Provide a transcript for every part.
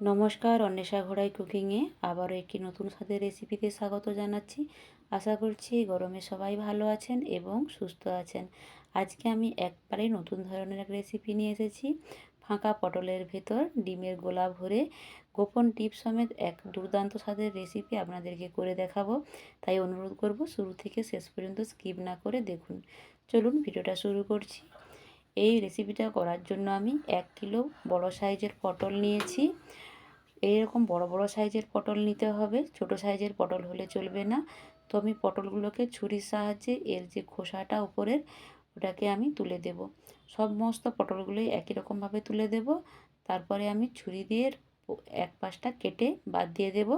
নমস্কার, অন্বেষা ঘোড়াই কুকিংয়ে আবারও একটি নতুন স্বাদের রেসিপিতে স্বাগত জানাচ্ছি। আশা করছি গরমে সবাই ভালো আছেন এবং সুস্থ আছেন। আজকে আমি একবারে নতুন ধরনের এক রেসিপি নিয়ে এসেছি। ফাঁকা পটলের ভেতর ডিমের গোলা ভরে গোপন টিপ সমেত এক দুর্দান্ত স্বাদের রেসিপি আপনাদেরকে করে দেখাবো। তাই অনুরোধ করব শুরু থেকে শেষ পর্যন্ত স্কিপ না করে দেখুন। চলুন ভিডিওটা শুরু করছি। এই রেসিপিটা করার জন্য আমি এক কিলো বড় সাইজের পটল নিয়েছি। এইরকম বড় বড় সাইজের পটল নিতে হবে। ছোট সাইজের পটল হলে চলবে না। তো আমি পটলগুলোকে ছুরির সাহায্যে এর যে খোসাটা উপরের, ওটাকে আমি তুলে দেব। সমস্ত পটলগুলোই একই রকমভাবে তুলে দেব। তারপরে আমি ছুরি দিয়ে এক পাশটা কেটে বাদ দিয়ে দেব।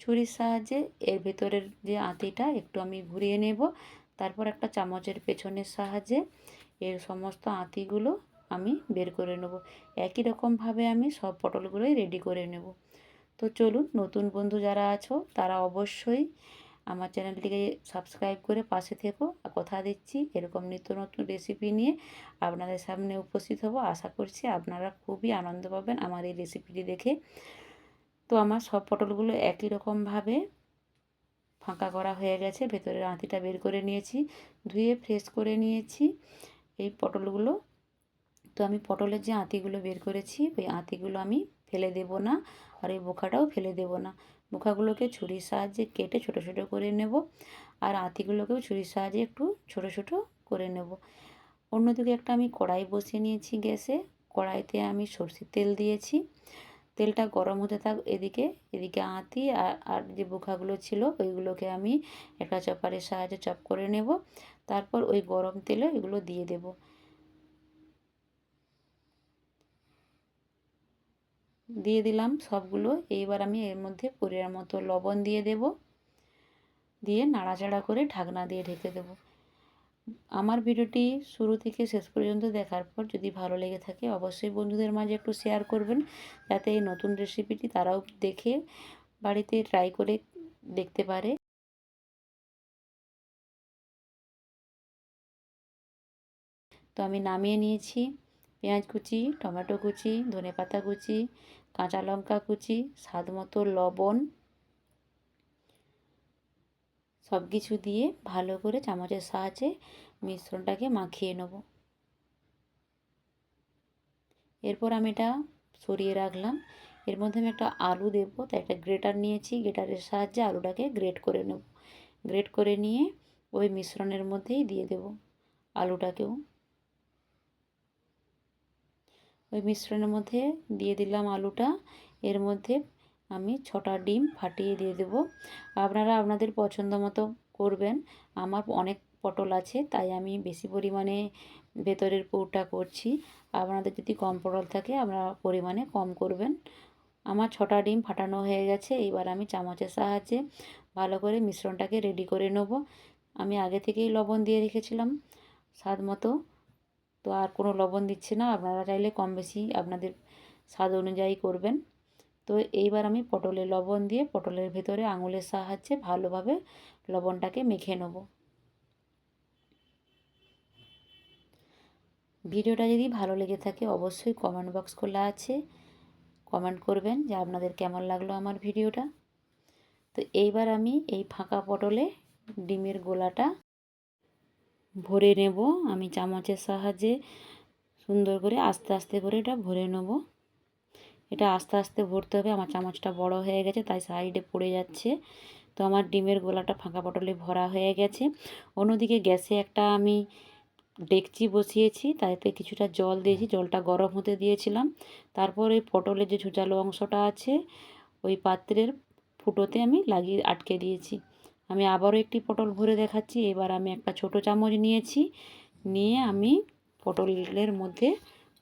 ছুরির সাহায্যে এর ভেতরের যে আঁতিটা একটু আমি ঘুরিয়ে নেব। তারপর একটা চামচের পেছনের সাহায্যে এর সমস্ত আঁতিগুলো আমি বের করে নেব। একই রকমভাবে আমি সব পটলগুলোই রেডি করে নেব। তো চলুন, নতুন বন্ধু যারা আছো, তারা অবশ্যই আমার চ্যানেলটিকে সাবস্ক্রাইব করে পাশে থেকো। কথা দিচ্ছি, এরকম নিত্য নতুন রেসিপি নিয়ে আপনাদের সামনে উপস্থিত হব। আশা করছি আপনারা খুবই আনন্দ পাবেন আমার এই রেসিপিটি দেখে। তো আমার সব পটলগুলো একই রকমভাবে ফাঁকা করা হয়ে গেছে। ভেতরের আঁতিটা বের করে নিয়েছি, ধুয়ে ফ্রেশ করে নিয়েছি। এই পটলগুলো তো আমি পটলের যে আঁতিগুলো বের করেছি, ওই আঁতিগুলো আমি ফেলে দেব না আর ওই বোখাটাও ফেলে দেব না। বোখাগুলোকে ছুরির সাহায্যে কেটে ছোট ছোট করে নেব আর আঁতিগুলোকেও ছুরির সাহায্যে একটু ছোট ছোট করে নেব। অন্যদিকে একটা আমি কড়াই বসিয়ে নিয়েছি গ্যাসে। কড়াইতে আমি সর্ষের তেল দিয়েছি। তেলটা গরম হতে থাক এদিকে এদিকে আঁতি আর আর যে বোখাগুলো ছিল ওইগুলোকে আমি একটা চপারের সাহায্যে চপ করে নেব। তারপর ওই গরম তেলে এগুলো দিয়ে দেবো। দিয়ে দিলাম সবগুলো। এইবার আমি এর মধ্যে পরিয়ার মতো লবণ দিয়ে দেব। দিয়ে নাড়াচাড়া করে ঢাকনা দিয়ে ঢেকে দেব। আমার ভিডিওটি শুরু থেকে শেষ পর্যন্ত দেখার পর যদি ভালো লেগে থাকে অবশ্যই বন্ধুদের মাঝে একটু শেয়ার করবেন। যাতে এই নতুন রেসিপিটি তারাও দেখে বাড়িতে ট্রাই করে দেখতে পারে। তো আমি নামিয়ে নিয়েছি। পেঁয়াজ কুচি, টমেটো কুচি, ধনে পাতা কুচি, কাঁচা লঙ্কা কুচি, স্বাদ মতো লবণ, সব কিছু দিয়ে ভালো করে চামচের সাহায্যে মিশ্রণটাকে মাখিয়ে নেব। এরপর আমি এটা সরিয়ে রাখলাম। এর মধ্যে আমি একটা আলু দেব, তাই একটা গ্রেটার নিয়েছি। গ্রেটারের সাহায্যে আলুটাকে গ্রেট করে নেব। গ্রেট করে নিয়ে ওই মিশ্রণের মধ্যেই দিয়ে দেব আলুটাকেও। ওই মিশ্রণের মধ্যে দিয়ে দিলাম আলুটা। এর মধ্যে আমি ছটা ডিম ফাটিয়ে দিয়ে দেব। আপনারা আপনাদের পছন্দ মতো করবেন। আমার অনেক পটল আছে, তাই আমি বেশি পরিমাণে ভেতরের পুরটা করছি। আপনাদের যদি কম পটল থাকে, আপনারা পরিমাণে কম করবেন। আমার ছটা ডিম ফাটানো হয়ে গেছে, এবার আমি চামচের সাহায্যে ভালো করে মিশ্রণটাকে রেডি করে নেব। আমি আগে থেকেই লবণ দিয়ে রেখেছিলাম, স্বাদ মতো। তো আর কোনো লবণ দিচ্ছি না। আপনারা চাইলে কম বেশি আপনাদের স্বাদ অনুযায়ী করবেন। তো এইবার আমি পটলে লবণ দিয়ে পটলের ভেতরে আঙুলের সাহায্যে ভালোভাবে লবণটাকে মেখে নেব। ভিডিওটা যদি ভালো লেগে থাকে অবশ্যই কমেন্ট বক্স খোলা আছে। কমেন্ট করবেন যে আপনাদের কেমন লাগল আমার ভিডিওটা। তো এইবার আমি এই ফাঁকা পটলে ডিমের গোলাটা ভরে নেব। আমি চামচের সাহায্যে সুন্দর করে আস্তে আস্তে করে এটা ভরে নেব। এটা আস্তে আস্তে ভরতে হবে। আমার চামচটা বড় হয়ে গেছে, তাই সাইডে পড়ে যাচ্ছে। তো আমার ডিমের গোলাটা ফাঁকা পটলে ভরা হয়ে গেছে। অন্যদিকে গ্যাসে একটা আমি ডেকচি বসিয়েছি, তাতে কিছুটা জল দিয়েছি। জলটা গরম হতে দিয়েছিলাম। তারপর ওই পটলের যে ঝুঁচালো অংশটা আছে, ওই পাত্রের ফুটোতে আমি লাগিয়ে আটকে দিয়েছি। আমি আবারও একটি পটল ভরে দেখাচ্ছি। এবার আমি একটা ছোট চামচ নিয়েছি। নিয়ে আমি পটলের মধ্যে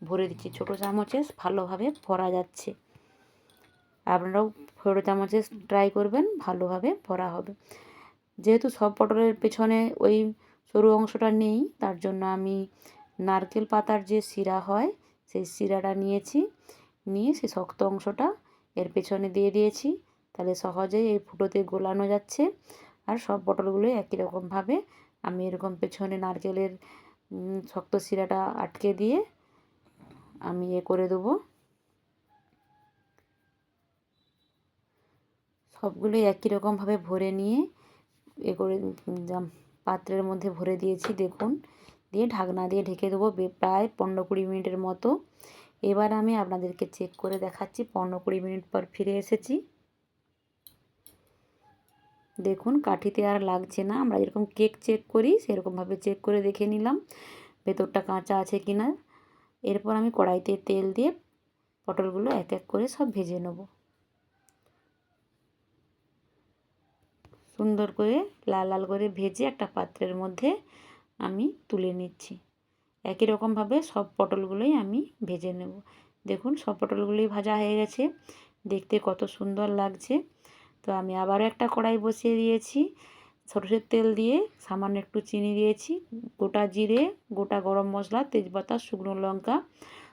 ভরে দিচ্ছি। ছোটো চামচে ভালোভাবে ভরা যাচ্ছে। আপনারাও ছোটো চামচে ট্রাই করবেন, ভালোভাবে ভরা হবে। যেহেতু সব পটলের পেছনে ওই সরু অংশটা নেই, তার জন্য আমি নারকেল পাতার যে শিরা হয়, সেই শিরাটা নিয়েছি। নিয়ে সেই শক্ত অংশটা এর পেছনে দিয়ে দিয়েছি। তাহলে সহজেই এই ফুটোতে গোলানো যাচ্ছে। আর সব পটলগুলোই একই রকমভাবে আমি এরকম পেছনে নারকেলের শক্ত শিরাটা আটকে দিয়ে আমি এ করে দেবো। সবগুলোই একই রকমভাবে ভরে নিয়ে এ করে পাত্রের মধ্যে ভরে দিয়েছি, দেখুন। দিয়ে ঢাকনা দিয়ে ঢেকে দেবো প্রায় পনেরো কুড়ি মিনিটের মতো। এবার আমি আপনাদেরকে চেক করে দেখাচ্ছি, পনেরো কুড়ি মিনিট পর ফিরে এসেছি। দেখুন, কাঠিতে আর লাগছে না। আমরা যেরকম কেক চেক করি, সেরকমভাবে চেক করে দেখে নিলাম ভেতরটা কাঁচা আছে কি না এরপর আমি কড়াইতে তেল দিয়ে পটলগুলো এক এক করে সব ভেজে নেব। সুন্দর করে লাল লাল করে ভেজে একটা পাত্রের মধ্যে আমি তুলে নিচ্ছি। একই রকমভাবে সব পটলগুলোই আমি ভেজে নেব। দেখুন, সব পটলগুলোই ভাজা হয়ে গেছে। দেখতে কত সুন্দর লাগছে। তো আমি আবারও একটা কড়াই বসিয়ে দিয়েছি। সরষের তেল দিয়ে সামান্য একটু চিনি দিয়েছি, গোটা জিরে, গোটা গরম মশলা, তেজপাতা, শুকনো লঙ্কা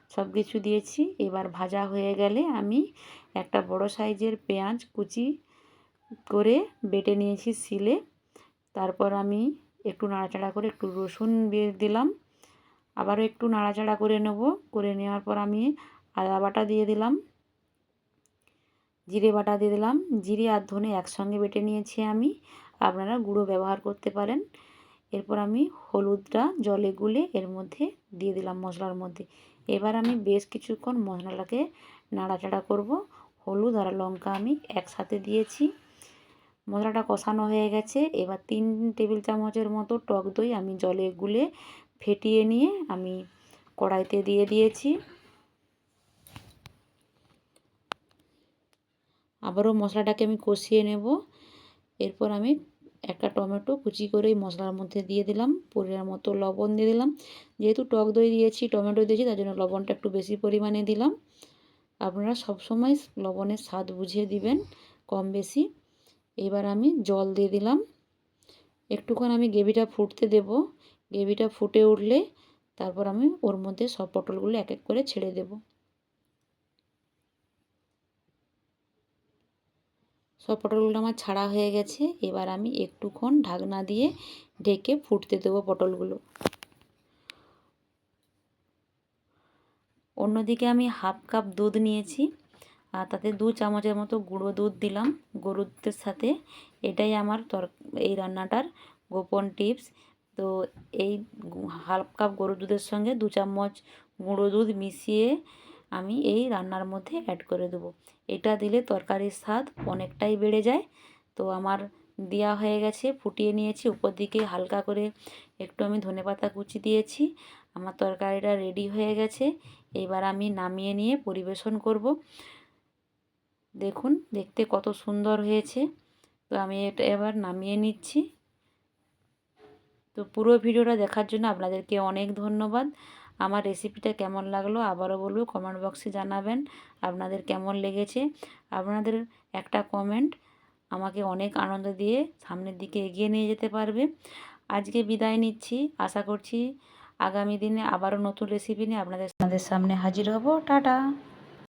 সব কিছু দিয়েছি। এবার ভাজা হয়ে গেলে আমি একটা বড় সাইজের পেঁয়াজ কুচি করে বেটে নিয়েছি শিলে। তারপর আমি একটু নাড়াচাড়া করে একটু রসুন দিয়ে দিলাম। আবারও একটু নাড়াচাড়া করে নেব। করে নেওয়ার পর আমি আদা বাটা দিয়ে দিলাম। জিরে বাটা দিয়ে দিলাম। জিরে আর ধনে একসঙ্গে বেটে নিয়েছি আমি। আপনারা গুঁড়ো ব্যবহার করতে পারেন। এরপর আমি হলুদটা জলে গুলে এর মধ্যে দিয়ে দিলাম মশলার মধ্যে। এবার আমি বেশ কিছুক্ষণ মশলাটাকে নাড়াচাড়া করব। হলুদ আর লঙ্কা আমি একসাথে দিয়েছি। মশলাটা কষানো হয়ে গেছে। এবার তিন টেবিল চামচের মতো টক দই আমি জলে গুলে ফেটিয়ে নিয়ে আমি কড়াইতে দিয়ে দিয়েছি। আবারও মশলাটাকে আমি কষিয়ে নেব। এরপর আমি একটা টমেটো কুচি করে এই মশলার মধ্যে দিয়ে দিলাম। পরিমাণ মতো লবণ দিয়ে দিলাম। যেহেতু টক দই দিয়েছি, টমেটো দিয়েছি, তার জন্য লবণটা একটু বেশি পরিমাণে দিলাম। আপনারা সবসময় লবণের স্বাদ বুঝিয়ে দিবেন কম বেশি। এবার আমি জল দিয়ে দিলাম। একটুক্ষণ আমি গ্রেভিটা ফুটতে দেব। গ্রেভিটা ফুটে উঠলে তারপর আমি ওর মধ্যে সব পটলগুলো এক এক করে ছেড়ে দেব। সব পটলগুলো আমার ছাড়া হয়ে গেছে। এবার আমি একটুক্ষণ ঢাকনা দিয়ে ঢেকে ফুটতে দেবো পটলগুলো। অন্যদিকে আমি হাফ কাপ দুধ নিয়েছি, আর তাতে দু চামচের মতো গুঁড়ো দুধ দিলাম। গরুর সাথে এটাই আমার তর, এই রান্নাটার গোপন টিপস। তো এই হাফ কাপ গরুর দুধের সঙ্গে দু চামচ গুঁড়ো দুধ মিশিয়ে আমি এই রান্নার মধ্যে অ্যাড করে দেবো। এটা দিলে তরকারির স্বাদ অনেকটাই বেড়ে যায়। তো আমার দেওয়া হয়ে গেছে, ফুটিয়ে নিয়েছি। উপর দিকে হালকা করে একটু আমি ধনেপাতা কুচি দিয়েছি। আমার তরকারিটা রেডি হয়ে গেছে। এবার আমি নামিয়ে নিয়ে পরিবেশন করব। দেখুন, দেখতে কত সুন্দর হয়েছে। তো আমি এটা এবার নামিয়ে নিচ্ছি। তো পুরো ভিডিওটা দেখার জন্য আপনাদেরকে অনেক ধন্যবাদ। আমার রেসিপিটা কেমন লাগল আবারও বলব কমেন্ট বক্সে জানাবেন আপনাদের কেমন লেগেছে। আপনাদের একটা কমেন্ট আমাকে অনেক আনন্দ দিয়ে সামনের দিকে এগিয়ে নিয়ে যেতে পারবে। আজকে বিদায় নিচ্ছি, আশা করছি আগামী দিনে আবারও নতুন রেসিপি নিয়ে আপনাদের আপনাদের সামনে হাজির হব। টাটা!